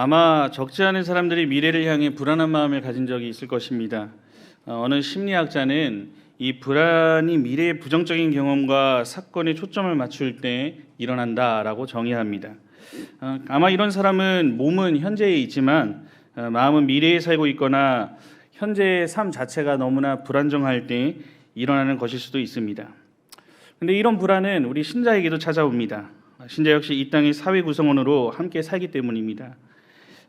아마 적지 않은 사람들이 미래를 향해 불안한 마음을 가진 적이 있을 것입니다. 어, 어느 심리학자는 이 불안이 미래의 부정적인 경험과 사건에 초점을 맞출 때 일어난다라고 정의합니다. 어, 아마 이런 사람은 몸은 현재에 있지만 어, 마음은 미래에 살고 있거나 현재의 삶 자체가 너무나 불안정할 때 일어나는 것일 수도 있습니다. 근데 이런 불안은 우리 신자에게도 찾아옵니다. 신자 역시 이 땅의 사회 구성원으로 함께 살기 때문입니다.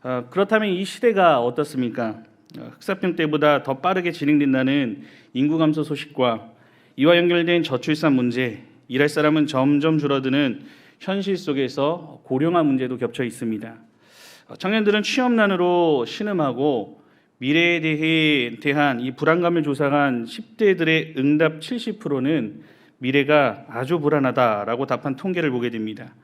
어, 그렇다면 이 시대가 어떻습니까? 어, 흑사병 때보다 더 빠르게 진행된다는 인구 감소 소식과 이와 연결된 저출산 문제, 일할 사람은 점점 줄어드는 현실 속에서 고령화 문제도 겹쳐 있습니다. 어, 청년들은 취업난으로 신음하고 미래에 대해 대한 이 불안감을 조사한 10대들의 응답 70%는 미래가 아주 불안하다라고 답한 통계를 보게 됩니다.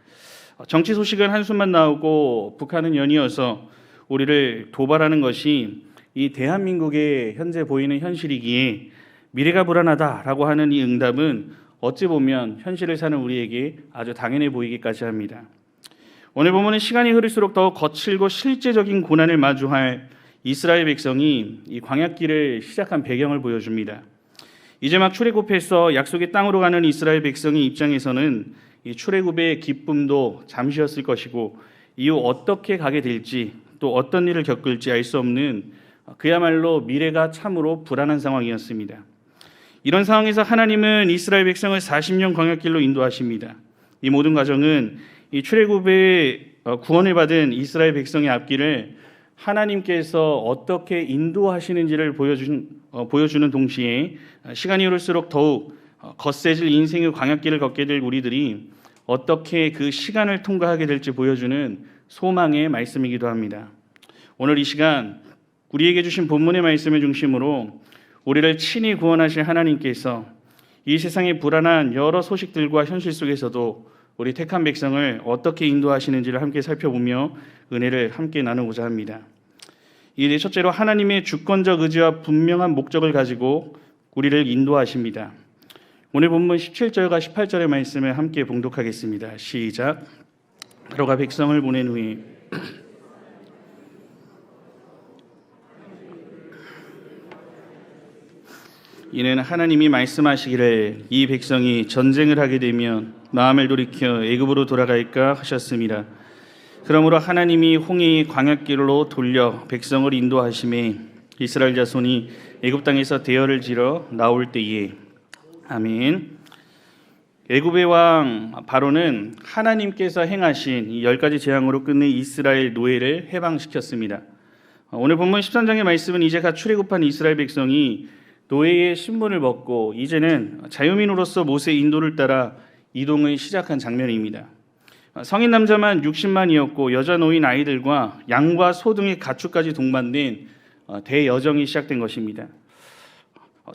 어, 정치 소식은 한숨만 나오고 북한은 연이어서 우리를 도발하는 것이 이 대한민국의 현재 보이는 현실이기에 미래가 불안하다라고 하는 이 응답은 어찌 보면 현실을 사는 우리에게 아주 당연해 보이기까지 합니다. 오늘 보면은 시간이 흐를수록 더 거칠고 실제적인 고난을 마주할 이스라엘 백성이 이 광야길을 시작한 배경을 보여줍니다. 이제 막 출애굽해서 약속의 땅으로 가는 이스라엘 백성의 입장에서는 이 출애굽의 기쁨도 잠시였을 것이고 이후 어떻게 가게 될지 또 어떤 일을 겪을지 알 수 없는 그야말로 미래가 참으로 불안한 상황이었습니다. 이런 상황에서 하나님은 이스라엘 백성을 40년 광야길로 인도하십니다. 이 모든 과정은 이 출애굽의 어, 구원을 받은 이스라엘 백성의 앞길을 하나님께서 어떻게 인도하시는지를 보여준, 어, 보여주는 동시에 시간이 흐를수록 더욱 어, 거세질 인생의 광야길을 걷게 될 우리들이 어떻게 그 시간을 통과하게 될지 보여주는 소망의 말씀이기도 합니다. 오늘 이 시간 우리에게 주신 본문의 말씀을 중심으로 우리를 친히 구원하실 하나님께서 이 세상의 불안한 여러 소식들과 현실 속에서도 우리 택한 백성을 어떻게 인도하시는지를 함께 살펴보며 은혜를 함께 나누고자 합니다. 이 첫째로 하나님의 주권적 의지와 분명한 목적을 가지고 우리를 인도하십니다. 오늘 본문 17절과 18절의 말씀을 함께 봉독하겠습니다. 시작. 바로가 백성을 보낸 후에 이는 하나님이 말씀하시기를 이 백성이 전쟁을 하게 되면 마음을 돌이켜 애굽으로 돌아갈까 하셨습니다. 그러므로 하나님이 홍해의 광야길로 돌려 백성을 인도하심에 이스라엘 자손이 애굽 땅에서 대열을 지러 나올 때에 아멘. 애굽의 왕 바로는 하나님께서 행하신 이열 가지 재앙으로 끝낸 이스라엘 노예를 해방시켰습니다. 오늘 본문 13장의 말씀은 이제 갓 출애굽한 이스라엘 백성이 노예의 신분을 벗고 이제는 자유민으로서 모세 인도를 따라 이동을 시작한 장면입니다. 성인 남자만 60만이었고 여자 노인 아이들과 양과 소 등의 가축까지 동반된 대여정이 시작된 것입니다.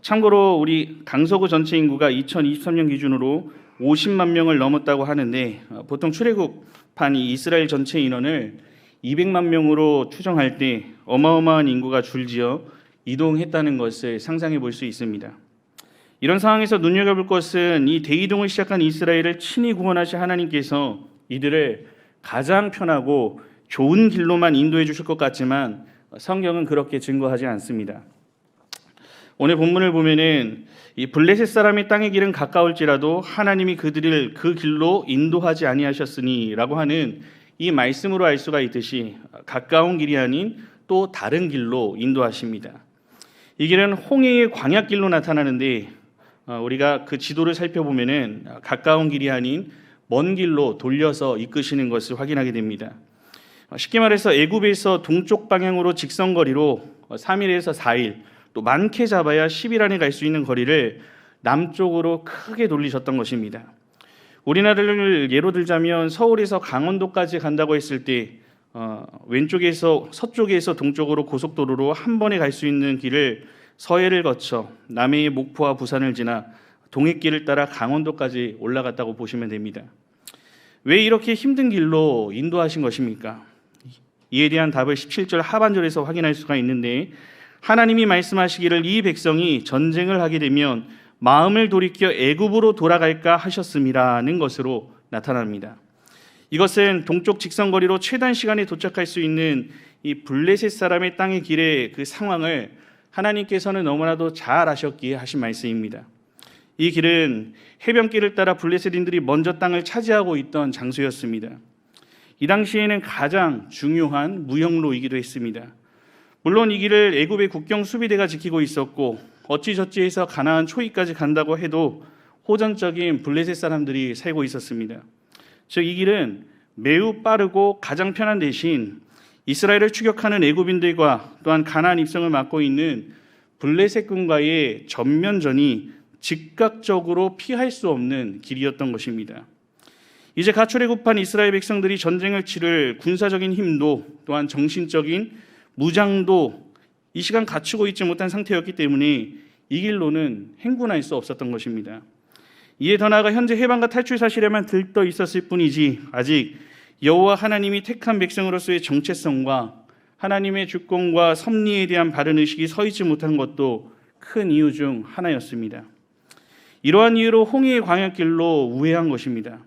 참고로 우리 강서구 전체 인구가 2023년 기준으로 50만 명을 넘었다고 하는데 보통 출애굽한 이스라엘 전체 인원을 200만 명으로 추정할 때 어마어마한 인구가 줄지어 이동했다는 것을 상상해 볼 수 있습니다. 이런 상황에서 눈여겨볼 것은 이 대이동을 시작한 이스라엘을 친히 구원하신 하나님께서 이들을 가장 편하고 좋은 길로만 인도해 주실 것 같지만 성경은 그렇게 증거하지 않습니다. 오늘 본문을 보면은 이 블레셋 사람의 땅의 길은 가까울지라도 하나님이 그들을 그 길로 인도하지 아니하셨으니라고 하는 이 말씀으로 알 수가 있듯이 가까운 길이 아닌 또 다른 길로 인도하십니다. 이 길은 홍해의 광야길로 나타나는데 우리가 그 지도를 살펴보면은 가까운 길이 아닌 먼 길로 돌려서 이끄시는 것을 확인하게 됩니다. 쉽게 말해서 애굽에서 동쪽 방향으로 직선거리로 3일에서 4일 또 많게 잡아야 10일 안에 갈 수 있는 거리를 남쪽으로 크게 돌리셨던 것입니다. 우리나라를 예로 들자면 서울에서 강원도까지 간다고 했을 때 어, 왼쪽에서 서쪽에서 동쪽으로 고속도로로 한 번에 갈 수 있는 길을 서해를 거쳐 남해의 목포와 부산을 지나 동해길을 따라 강원도까지 올라갔다고 보시면 됩니다. 왜 이렇게 힘든 길로 인도하신 것입니까? 이에 대한 답을 17절 하반절에서 확인할 수가 있는데 하나님이 말씀하시기를 이 백성이 전쟁을 하게 되면 마음을 돌이켜 애굽으로 돌아갈까 하셨음이라는 것으로 나타납니다. 이것은 동쪽 직선거리로 최단 시간에 도착할 수 있는 이 블레셋 사람의 땅의 길의 그 상황을 하나님께서는 너무나도 잘 아셨기에 하신 말씀입니다. 이 길은 해변길을 따라 블레셋인들이 먼저 땅을 차지하고 있던 장소였습니다. 이 당시에는 가장 중요한 무역로이기도 했습니다. 물론 이 길을 애굽의 국경 수비대가 지키고 있었고 어찌저찌해서 가나안 초이까지 간다고 해도 호전적인 블레셋 사람들이 살고 있었습니다. 즉 이 길은 매우 빠르고 가장 편한 대신 이스라엘을 추격하는 애굽인들과 또한 가나안 입성을 맡고 있는 블레셋군과의 전면전이 즉각적으로 피할 수 없는 길이었던 것입니다. 이제 가출애굽한 이스라엘 백성들이 전쟁을 치를 군사적인 힘도 또한 정신적인 무장도 이 시간 갖추고 있지 못한 상태였기 때문에 이 길로는 행군할 수 없었던 것입니다. 이에 더 나아가 현재 해방과 탈출 사실에만 들떠 있었을 뿐이지 아직 여호와 하나님이 택한 백성으로서의 정체성과 하나님의 주권과 섭리에 대한 바른 의식이 서 있지 못한 것도 큰 이유 중 하나였습니다. 이러한 이유로 홍해의 광야길로 우회한 것입니다.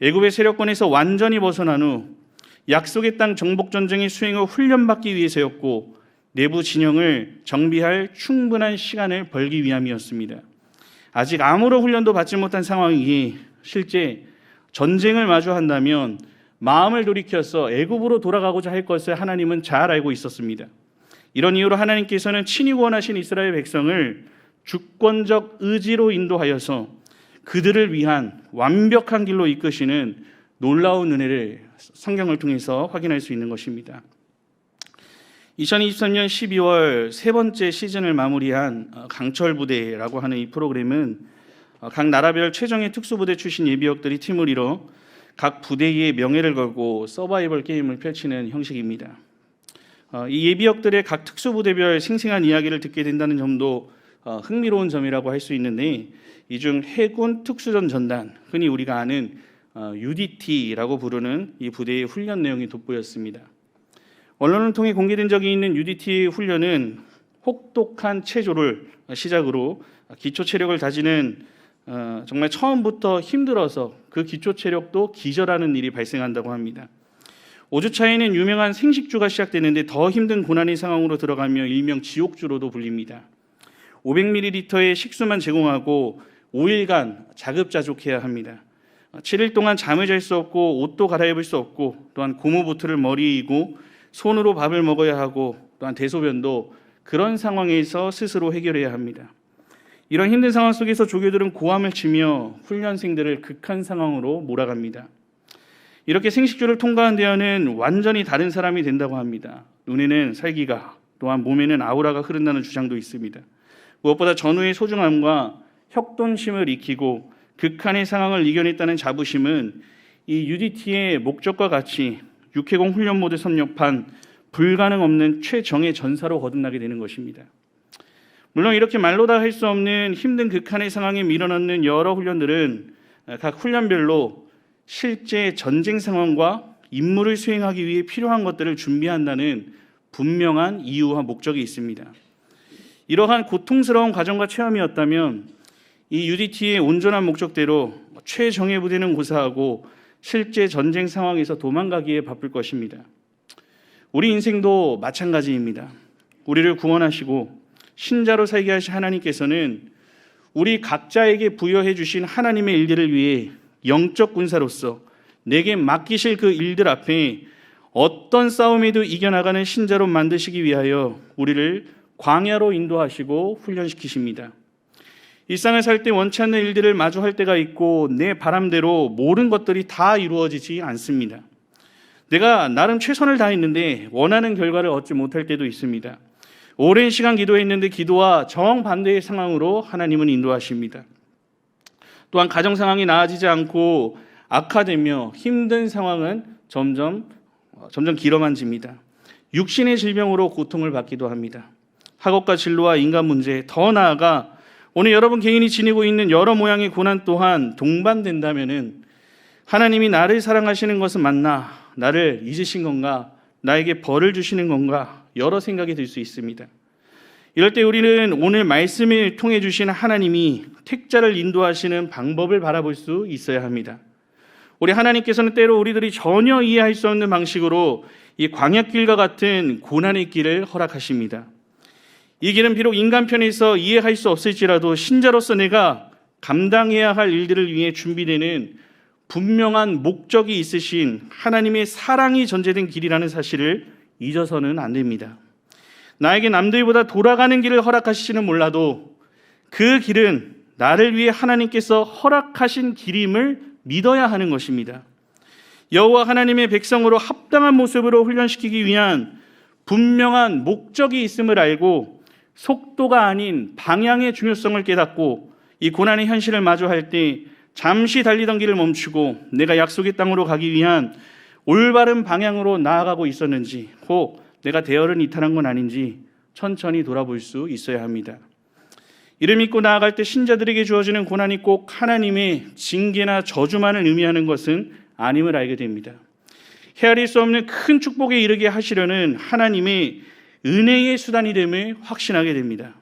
애굽의 세력권에서 완전히 벗어난 후 약속의 땅 정복 전쟁의 수행을 훈련받기 위해서였고 내부 진영을 정비할 충분한 시간을 벌기 위함이었습니다. 아직 아무런 훈련도 받지 못한 상황이 실제 전쟁을 마주한다면 마음을 돌이켜서 애굽으로 돌아가고자 할 것을 하나님은 잘 알고 있었습니다. 이런 이유로 하나님께서는 친히 구원하신 이스라엘 백성을 주권적 의지로 인도하여서 그들을 위한 완벽한 길로 이끄시는 놀라운 은혜를 성경을 통해서 확인할 수 있는 것입니다. 2023년 12월 세 번째 시즌을 마무리한 어, 강철 부대라고 하는 이 프로그램은 어, 각 나라별 최정예 특수부대 출신 예비역들이 팀을 이뤄 각 부대의 명예를 걸고 서바이벌 게임을 펼치는 형식입니다. 어, 이 예비역들의 각 특수부대별 생생한 이야기를 듣게 된다는 점도 흥미로운 점이라고 할 수 있는데 이 중 해군 특수전 전단 흔히 우리가 아는 UDT라고 부르는 이 부대의 훈련 내용이 돋보였습니다. 언론을 통해 공개된 적이 있는 UDT 훈련은 혹독한 체조를 시작으로 기초 체력을 다지는 어, 정말 처음부터 힘들어서 그 기초 체력도 기절하는 일이 발생한다고 합니다. 5주 차에는 유명한 생식주가 시작되는데 더 힘든 고난의 상황으로 들어가며 일명 지옥주로도 불립니다. 500ml의 식수만 제공하고 5일간 자급자족해야 합니다. 7일 동안 잠을 잘 수 없고 옷도 갈아입을 수 없고 또한 고무보트를 머리에 이고 손으로 밥을 먹어야 하고 또한 대소변도 그런 상황에서 스스로 해결해야 합니다. 이런 힘든 상황 속에서 조교들은 고함을 치며 훈련생들을 극한 상황으로 몰아갑니다. 이렇게 생식주를 통과한 데어는 완전히 다른 사람이 된다고 합니다. 눈에는 살기가 또한 몸에는 아우라가 흐른다는 주장도 있습니다. 무엇보다 전후의 소중함과 혁돈심을 익히고 극한의 상황을 이겨냈다는 자부심은 이 UDT의 목적과 같이 육해공 훈련 모드 섭렵한 불가능 없는 최정의 전사로 거듭나게 되는 것입니다. 물론 이렇게 말로 다 할 수 없는 힘든 극한의 상황에 밀어넣는 여러 훈련들은 각 훈련별로 실제 전쟁 상황과 임무를 수행하기 위해 필요한 것들을 준비한다는 분명한 이유와 목적이 있습니다. 이러한 고통스러운 과정과 체험이었다면 이 UDT의 온전한 목적대로 최정예 부대는 고사하고 실제 전쟁 상황에서 도망가기에 바쁠 것입니다. 우리 인생도 마찬가지입니다. 우리를 구원하시고 신자로 살게 하신 하나님께서는 우리 각자에게 부여해 주신 하나님의 일들을 위해 영적 군사로서 내게 맡기실 그 일들 앞에 어떤 싸움에도 이겨나가는 신자로 만드시기 위하여 우리를 광야로 인도하시고 훈련시키십니다. 일상을 살 때 원치 않는 일들을 마주할 때가 있고 내 바람대로 모든 것들이 다 이루어지지 않습니다. 내가 나름 최선을 다했는데 원하는 결과를 얻지 못할 때도 있습니다. 오랜 시간 기도했는데 기도와 정반대의 상황으로 하나님은 인도하십니다. 또한 가정 상황이 나아지지 않고 악화되며 힘든 상황은 점점 점점 길어만집니다. 육신의 질병으로 고통을 받기도 합니다. 학업과 진로와 인간 문제, 더 나아가 오늘 여러분 개인이 지니고 있는 여러 모양의 고난 또한 동반된다면은 하나님이 나를 사랑하시는 것은 맞나? 나를 잊으신 건가? 나에게 벌을 주시는 건가? 여러 생각이 들 수 있습니다. 이럴 때 우리는 오늘 말씀을 통해 주신 하나님이 택자를 인도하시는 방법을 바라볼 수 있어야 합니다. 우리 하나님께서는 때로 우리들이 전혀 이해할 수 없는 방식으로 이 광야길과 같은 고난의 길을 허락하십니다. 이 길은 비록 인간 편에서 이해할 수 없을지라도 신자로서 내가 감당해야 할 일들을 위해 준비되는 분명한 목적이 있으신 하나님의 사랑이 전제된 길이라는 사실을 잊어서는 안 됩니다. 나에게 남들보다 돌아가는 길을 허락하시지는 몰라도 그 길은 나를 위해 하나님께서 허락하신 길임을 믿어야 하는 것입니다. 여호와 하나님의 백성으로 합당한 모습으로 훈련시키기 위한 분명한 목적이 있음을 알고 속도가 아닌 방향의 중요성을 깨닫고 이 고난의 현실을 마주할 때 잠시 달리던 길을 멈추고 내가 약속의 땅으로 가기 위한 올바른 방향으로 나아가고 있었는지 혹 내가 대열을 이탈한 건 아닌지 천천히 돌아볼 수 있어야 합니다. 이를 믿고 나아갈 때 신자들에게 주어지는 고난이 꼭 하나님의 징계나 저주만을 의미하는 것은 아님을 알게 됩니다. 헤아릴 수 없는 큰 축복에 이르게 하시려는 하나님의 은혜의 수단이 됨을 확신하게 됩니다.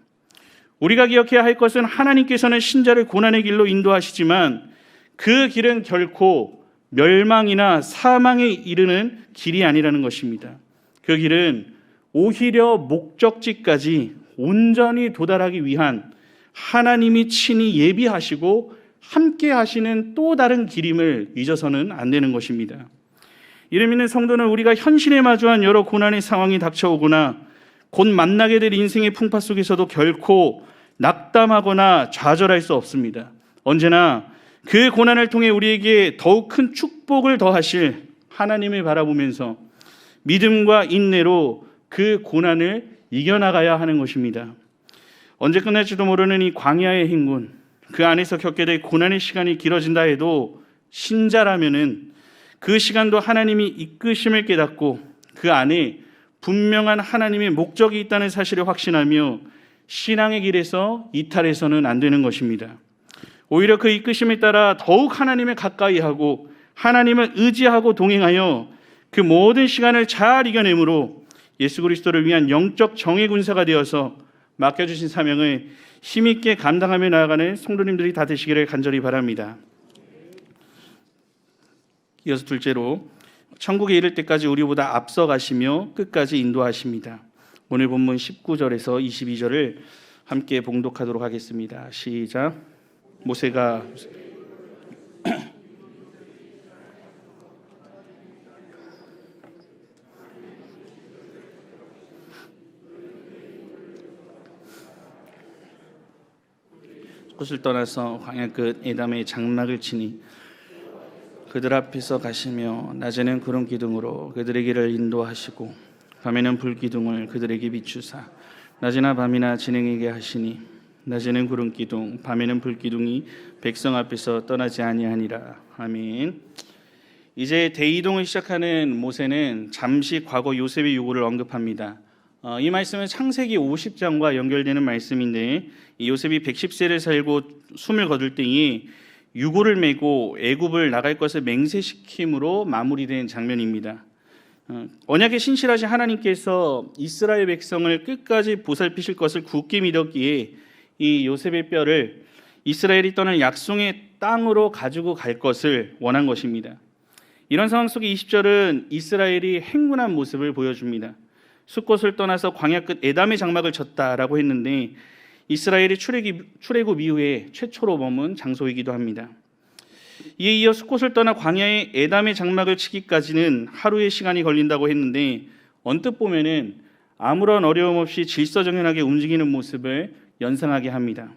우리가 기억해야 할 것은 하나님께서는 신자를 고난의 길로 인도하시지만 그 길은 결코 멸망이나 사망에 이르는 길이 아니라는 것입니다. 그 길은 오히려 목적지까지 온전히 도달하기 위한 하나님이 친히 예비하시고 함께 하시는 또 다른 길임을 잊어서는 안 되는 것입니다. 이를 믿는 성도는 우리가 현실에 마주한 여러 고난의 상황이 닥쳐오거나 곧 만나게 될 인생의 풍파 속에서도 결코 낙담하거나 좌절할 수 없습니다. 언제나 그 고난을 통해 우리에게 더욱 큰 축복을 더하실 하나님을 바라보면서 믿음과 인내로 그 고난을 이겨나가야 하는 것입니다. 언제 끝날지도 모르는 이 광야의 행군, 그 안에서 겪게 될 고난의 시간이 길어진다 해도 신자라면은 그 시간도 하나님이 이끄심을 깨닫고 그 안에 분명한 하나님의 목적이 있다는 사실을 확신하며 신앙의 길에서 이탈해서는 안 되는 것입니다. 오히려 그 이끄심에 따라 더욱 하나님을 가까이 하고 하나님을 의지하고 동행하여 그 모든 시간을 잘 이겨내므로 예수 그리스도를 위한 영적 정의 군사가 되어서 맡겨주신 사명을 힘있게 감당하며 나아가는 성도님들이 다 되시기를 간절히 바랍니다. 이어서 둘째로 천국에 이를 때까지 우리보다 앞서 가시며 끝까지 인도하십니다. 오늘 본문 19절에서 22절을 함께 봉독하도록 하겠습니다. 시작. 모세가 곳을 떠나서 광야 끝 에담의 장막을 치니 그들 앞에서 가시며 낮에는 구름 기둥으로 그들의 길을 인도하시고 밤에는 불 기둥을 그들에게 비추사 낮이나 밤이나 진행하게 하시니 낮에는 구름 기둥 밤에는 불 기둥이 백성 앞에서 떠나지 아니하니라 아멘. 이제 대이동을 시작하는 모세는 잠시 과거 요셉의 요구를 언급합니다. 어, 이 말씀은 창세기 50장과 연결되는 말씀인데 이 요셉이 110세를 살고 숨을 거둘 때에 유고를 메고 애굽을 나갈 것을 맹세시킴으로 마무리된 장면입니다. 어, 언약의 신실하신 하나님께서 이스라엘 백성을 끝까지 보살피실 것을 굳게 믿었기에 이 요셉의 뼈를 이스라엘이 떠난 약속의 땅으로 가지고 갈 것을 원한 것입니다. 이런 상황 속에 20절은 이스라엘이 행군한 모습을 보여줍니다. 숫곳을 떠나서 광야 끝 에담의 장막을 쳤다라고 했는데 이스라엘이 출애굽 이후에 최초로 머문 장소이기도 합니다. 이에 이어 숫곳을 떠나 광야의 에담의 장막을 치기까지는 하루의 시간이 걸린다고 했는데 언뜻 보면은 아무런 어려움 없이 질서정연하게 움직이는 모습을 연상하게 합니다.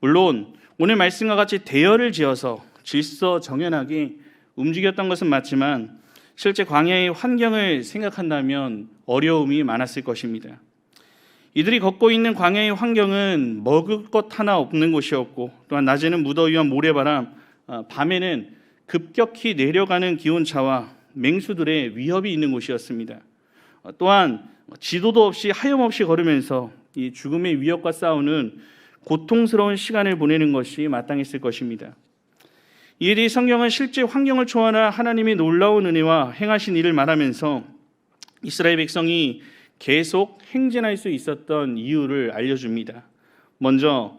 물론 오늘 말씀과 같이 대열을 지어서 질서정연하게 움직였던 것은 맞지만 실제 광야의 환경을 생각한다면 어려움이 많았을 것입니다. 이들이 걷고 있는 광야의 환경은 먹을 것 하나 없는 곳이었고 또한 낮에는 무더위와 모래바람, 어, 밤에는 급격히 내려가는 기온차와 맹수들의 위협이 있는 곳이었습니다. 어, 또한 지도도 없이 하염없이 걸으면서 이 죽음의 위협과 싸우는 고통스러운 시간을 보내는 것이 마땅했을 것입니다. 이에 대해 성경은 실제 환경을 초월한 하나님의 놀라운 은혜와 행하신 일을 말하면서 이스라엘 백성이 계속 행진할 수 있었던 이유를 알려줍니다. 먼저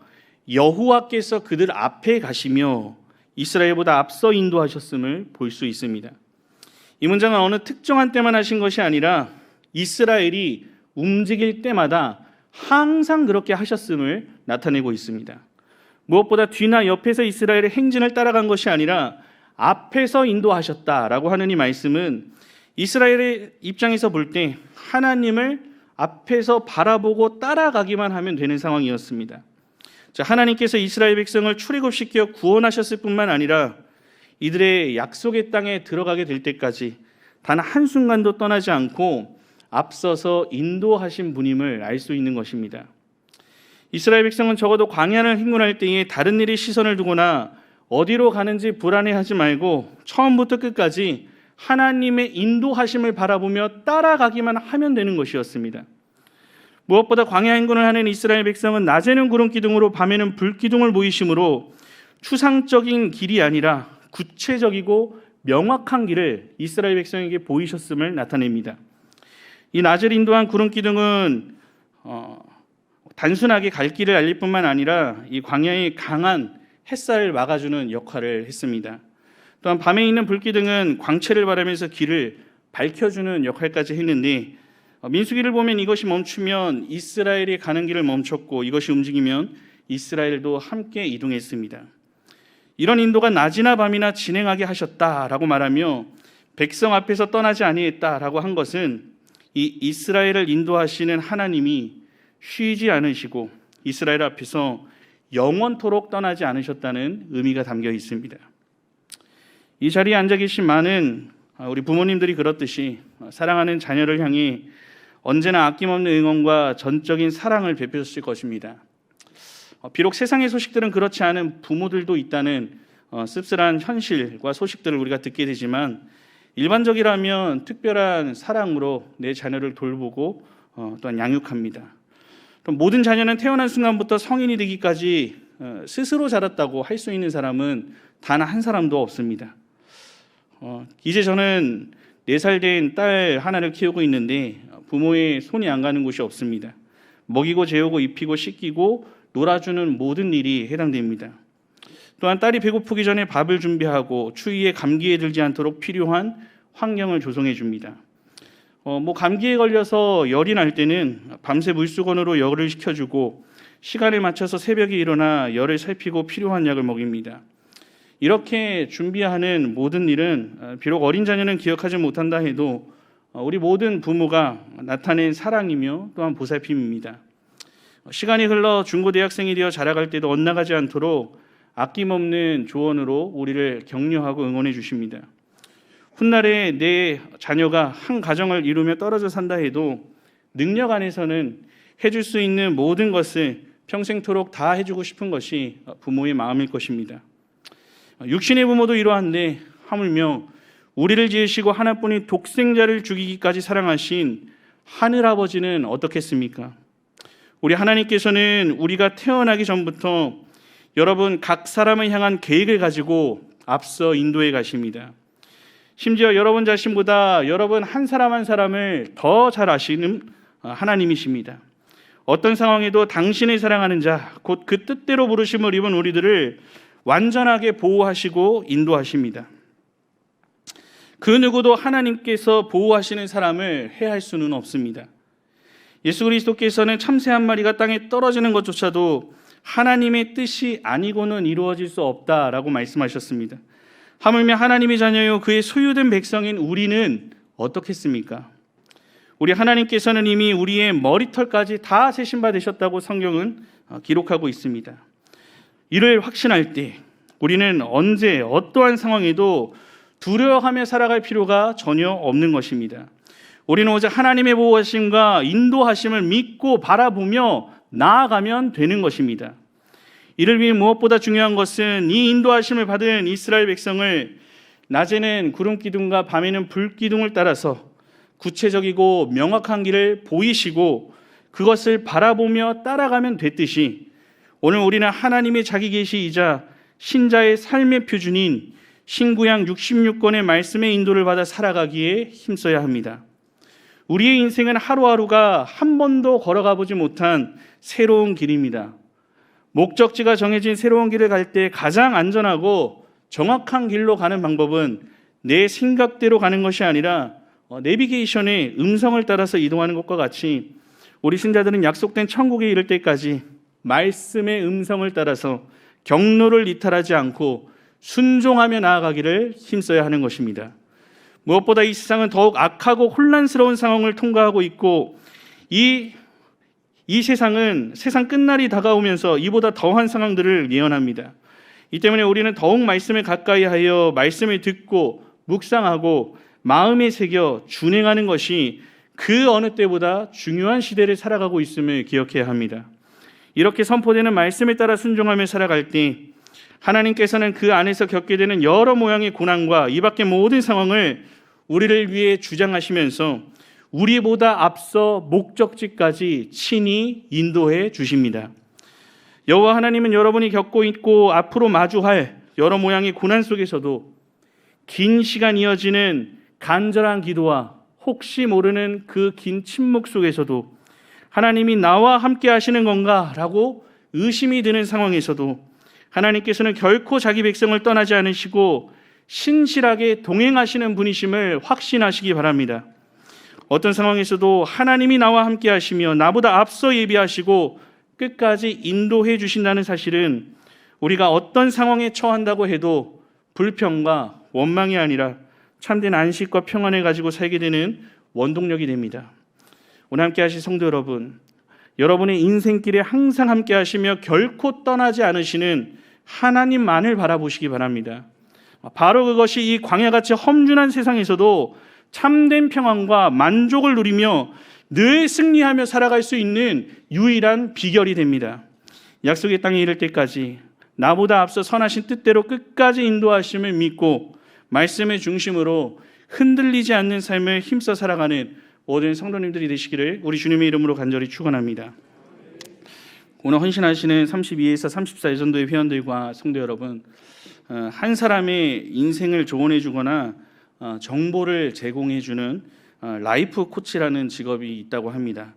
여호와께서 그들 앞에 가시며 이스라엘보다 앞서 인도하셨음을 볼 수 있습니다. 이 문장은 어느 특정한 때만 하신 것이 아니라 이스라엘이 움직일 때마다 항상 그렇게 하셨음을 나타내고 있습니다. 무엇보다 뒤나 옆에서 이스라엘의 행진을 따라간 것이 아니라 앞에서 인도하셨다라고 하는 이 말씀은 이스라엘의 입장에서 볼 때 하나님을 앞에서 바라보고 따라가기만 하면 되는 상황이었습니다. 자, 하나님께서 이스라엘 백성을 출애굽시켜 구원하셨을 뿐만 아니라 이들의 약속의 땅에 들어가게 될 때까지 단 한순간도 떠나지 않고 앞서서 인도하신 분임을 알 수 있는 것입니다. 이스라엘 백성은 적어도 광야를 행군할 때에 다른 일에 시선을 두거나 어디로 가는지 불안해하지 말고 처음부터 끝까지 하나님의 인도하심을 바라보며 따라가기만 하면 되는 것이었습니다. 무엇보다 광야 행군을 하는 이스라엘 백성은 낮에는 구름 기둥으로 밤에는 불 기둥을 보이심으로 추상적인 길이 아니라 구체적이고 명확한 길을 이스라엘 백성에게 보이셨음을 나타냅니다. 이 낮을 인도한 구름 기둥은 어, 단순하게 갈 길을 알릴 뿐만 아니라 이 광야의 강한 햇살을 막아주는 역할을 했습니다. 또한 밤에 있는 불기둥은 광채를 바라면서 길을 밝혀주는 역할까지 했는데 어, 민수기를 보면 이것이 멈추면 이스라엘이 가는 길을 멈췄고 이것이 움직이면 이스라엘도 함께 이동했습니다. 이런 인도가 낮이나 밤이나 진행하게 하셨다라고 말하며 백성 앞에서 떠나지 아니했다라고 한 것은 이 이스라엘을 인도하시는 하나님이 쉬지 않으시고 이스라엘 앞에서 영원토록 떠나지 않으셨다는 의미가 담겨 있습니다. 이 자리에 앉아 계신 많은 우리 부모님들이 그렇듯이 사랑하는 자녀를 향해 언제나 아낌없는 응원과 전적인 사랑을 베푸셨을 것입니다. 어, 비록 세상의 소식들은 그렇지 않은 부모들도 있다는 어, 씁쓸한 현실과 소식들을 우리가 듣게 되지만 일반적이라면 특별한 사랑으로 내 자녀를 돌보고 어, 또한 양육합니다. 또 모든 자녀는 태어난 순간부터 성인이 되기까지 스스로 자랐다고 할 수 있는 사람은 단 한 사람도 없습니다. 이제 저는 네살된 딸 하나를 키우고 있는데 부모의 손이 안 가는 곳이 없습니다. 먹이고 재우고 입히고 씻기고 놀아주는 모든 일이 해당됩니다. 또한 딸이 배고프기 전에 밥을 준비하고 추위에 감기에 들지 않도록 필요한 환경을 조성해 줍니다. 어, 뭐 감기에 걸려서 열이 날 때는 밤새 물수건으로 열을 식혀주고 시간에 맞춰서 새벽에 일어나 열을 살피고 필요한 약을 먹입니다. 이렇게 준비하는 모든 일은 어, 비록 어린 자녀는 기억하지 못한다 해도 어, 우리 모든 부모가 나타낸 사랑이며 또한 보살핌입니다. 시간이 흘러 중고 대학생이 되어 자라갈 때도 엇나가지 않도록 아낌없는 조언으로 우리를 격려하고 응원해 주십니다. 훗날에 내 자녀가 한 가정을 이루며 떨어져 산다 해도 능력 안에서는 해줄 수 있는 모든 것을 평생토록 다 해주고 싶은 것이 부모의 마음일 것입니다. 육신의 부모도 이러한데 하물며 우리를 지으시고 하나뿐인 독생자를 죽이기까지 사랑하신 하늘 아버지는 어떻겠습니까? 우리 하나님께서는 우리가 태어나기 전부터 여러분 각 사람을 향한 계획을 가지고 앞서 인도해 가십니다. 심지어 여러분 자신보다 여러분 한 사람 한 사람을 더 잘 아시는 하나님이십니다. 어떤 상황에도 당신을 사랑하는 자, 곧 그 뜻대로 부르심을 입은 우리들을 완전하게 보호하시고 인도하십니다. 그 누구도 하나님께서 보호하시는 사람을 해할 수는 없습니다. 예수 그리스도께서는 참새 한 마리가 땅에 떨어지는 것조차도 하나님의 뜻이 아니고는 이루어질 수 없다라고 말씀하셨습니다. 하물며 하나님의 자녀요 그의 소유된 백성인 우리는 어떻겠습니까? 우리 하나님께서는 이미 우리의 머리털까지 다 세신 바 되셨다고 성경은 어, 기록하고 있습니다. 이를 확신할 때 우리는 언제 어떠한 상황에도 두려워하며 살아갈 필요가 전혀 없는 것입니다. 우리는 오직 하나님의 보호하심과 인도하심을 믿고 바라보며 나아가면 되는 것입니다. 이를 위해 무엇보다 중요한 것은 이 인도하심을 받은 이스라엘 백성을 낮에는 구름 기둥과 밤에는 불 기둥을 따라서 구체적이고 명확한 길을 보이시고 그것을 바라보며 따라가면 됐듯이 오늘 우리는 하나님의 자기 계시이자 신자의 삶의 표준인 신구약 66권의 말씀의 인도를 받아 살아가기에 힘써야 합니다. 우리의 인생은 하루하루가 한 번도 걸어가 보지 못한 새로운 길입니다. 목적지가 정해진 새로운 길을 갈 때 가장 안전하고 정확한 길로 가는 방법은 내 생각대로 가는 것이 아니라 어, 내비게이션의 음성을 따라서 이동하는 것과 같이 우리 신자들은 약속된 천국에 이를 때까지 말씀의 음성을 따라서 경로를 이탈하지 않고 순종하며 나아가기를 힘써야 하는 것입니다. 무엇보다 이 세상은 더욱 악하고 혼란스러운 상황을 통과하고 있고 이, 이 세상은 세상 끝날이 다가오면서 이보다 더한 상황들을 예언합니다. 이 때문에 우리는 더욱 말씀에 가까이 하여 말씀을 듣고 묵상하고 마음에 새겨 준행하는 것이 그 어느 때보다 중요한 시대를 살아가고 있음을 기억해야 합니다. 이렇게 선포되는 말씀에 따라 순종하며 살아갈 때 하나님께서는 그 안에서 겪게 되는 여러 모양의 고난과 이 밖의 모든 상황을 우리를 위해 주장하시면서 우리보다 앞서 목적지까지 친히 인도해 주십니다. 여호와 하나님은 여러분이 겪고 있고 앞으로 마주할 여러 모양의 고난 속에서도 긴 시간 이어지는 간절한 기도와 혹시 모르는 그 긴 침묵 속에서도 하나님이 나와 함께 하시는 건가라고 의심이 드는 상황에서도 하나님께서는 결코 자기 백성을 떠나지 않으시고 신실하게 동행하시는 분이심을 확신하시기 바랍니다. 어떤 상황에서도 하나님이 나와 함께 하시며 나보다 앞서 예비하시고 끝까지 인도해 주신다는 사실은 우리가 어떤 상황에 처한다고 해도 불평과 원망이 아니라 참된 안식과 평안을 가지고 살게 되는 원동력이 됩니다. 오늘 함께 하실 성도 여러분, 여러분의 인생길에 항상 함께 하시며 결코 떠나지 않으시는 하나님만을 바라보시기 바랍니다. 바로 그것이 이 광야같이 험준한 세상에서도 참된 평안과 만족을 누리며 늘 승리하며 살아갈 수 있는 유일한 비결이 됩니다. 약속의 땅에 이를 때까지 나보다 앞서 선하신 뜻대로 끝까지 인도하심을 믿고 말씀의 중심으로 흔들리지 않는 삶을 힘써 살아가는 모든 성도님들이 되시기를 우리 주님의 이름으로 간절히 축원합니다. 오늘 헌신하시는 32에서 34 예전도의 회원들과 성도 여러분, 어, 한 사람의 인생을 조언해 주거나 어, 정보를 제공해 주는 어, 라이프 코치라는 직업이 있다고 합니다.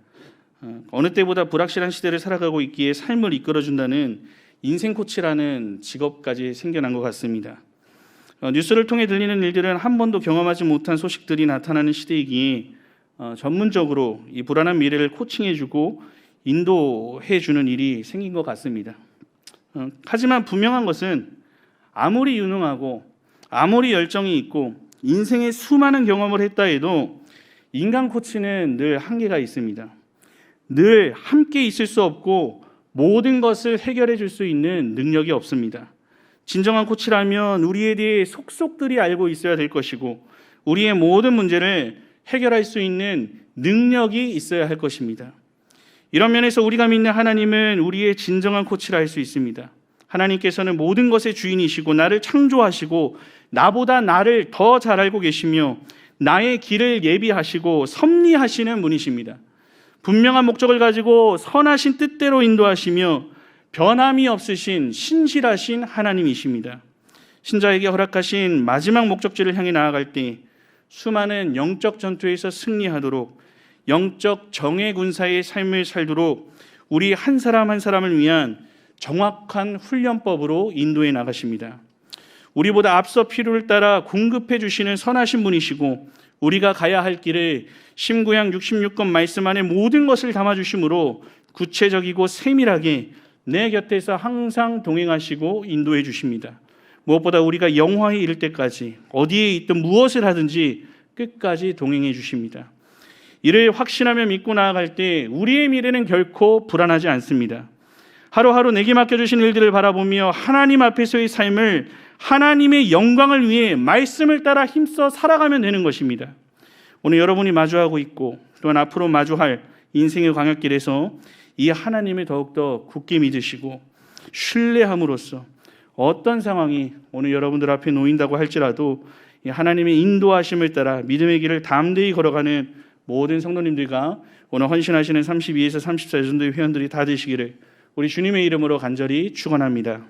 어느 때보다 불확실한 시대를 살아가고 있기에 삶을 이끌어 준다는 인생 코치라는 직업까지 생겨난 것 같습니다. 뉴스를 통해 들리는 일들은 한 번도 경험하지 못한 소식들이 나타나는 시대이기에 전문적으로 이 불안한 미래를 코칭해주고 인도해주는 일이 생긴 것 같습니다. 하지만 분명한 것은 아무리 유능하고 아무리 열정이 있고 인생의 수많은 경험을 했다 해도 인간 코치는 늘 한계가 있습니다. 늘 함께 있을 수 없고 모든 것을 해결해 줄 수 있는 능력이 없습니다. 진정한 코치라면 우리에 대해 속속들이 알고 있어야 될 것이고 우리의 모든 문제를 해결할 수 있는 능력이 있어야 할 것입니다. 이런 면에서 우리가 믿는 하나님은 우리의 진정한 코치라 할 수 있습니다. 하나님께서는 모든 것의 주인이시고 나를 창조하시고 나보다 나를 더 잘 알고 계시며 나의 길을 예비하시고 섭리하시는 분이십니다. 분명한 목적을 가지고 선하신 뜻대로 인도하시며 변함이 없으신 신실하신 하나님이십니다. 신자에게 허락하신 마지막 목적지를 향해 나아갈 때 수많은 영적 전투에서 승리하도록 영적 정예 군사의 삶을 살도록 우리 한 사람 한 사람을 위한 정확한 훈련법으로 인도해 나가십니다. 우리보다 앞서 필요를 따라 공급해 주시는 선하신 분이시고 우리가 가야 할 길을 심구양 66권 말씀 안에 모든 것을 담아 주심으로 구체적이고 세밀하게 내 곁에서 항상 동행하시고 인도해 주십니다. 무엇보다 우리가 영화에 이를 때까지 어디에 있든 무엇을 하든지 끝까지 동행해 주십니다. 이를 확신하며 믿고 나아갈 때 우리의 미래는 결코 불안하지 않습니다. 하루하루 내게 맡겨주신 일들을 바라보며 하나님 앞에서의 삶을 하나님의 영광을 위해 말씀을 따라 힘써 살아가면 되는 것입니다. 오늘 여러분이 마주하고 있고 또한 앞으로 마주할 인생의 광역길에서 이 하나님을 더욱더 굳게 믿으시고 신뢰함으로써 어떤 상황이 오늘 여러분들 앞에 놓인다고 할지라도 하나님의 인도하심을 따라 믿음의 길을 담대히 걸어가는 모든 성도님들과 오늘 헌신하시는 32에서 34 정도의 회원들이 다 되시기를 우리 주님의 이름으로 간절히 축원합니다.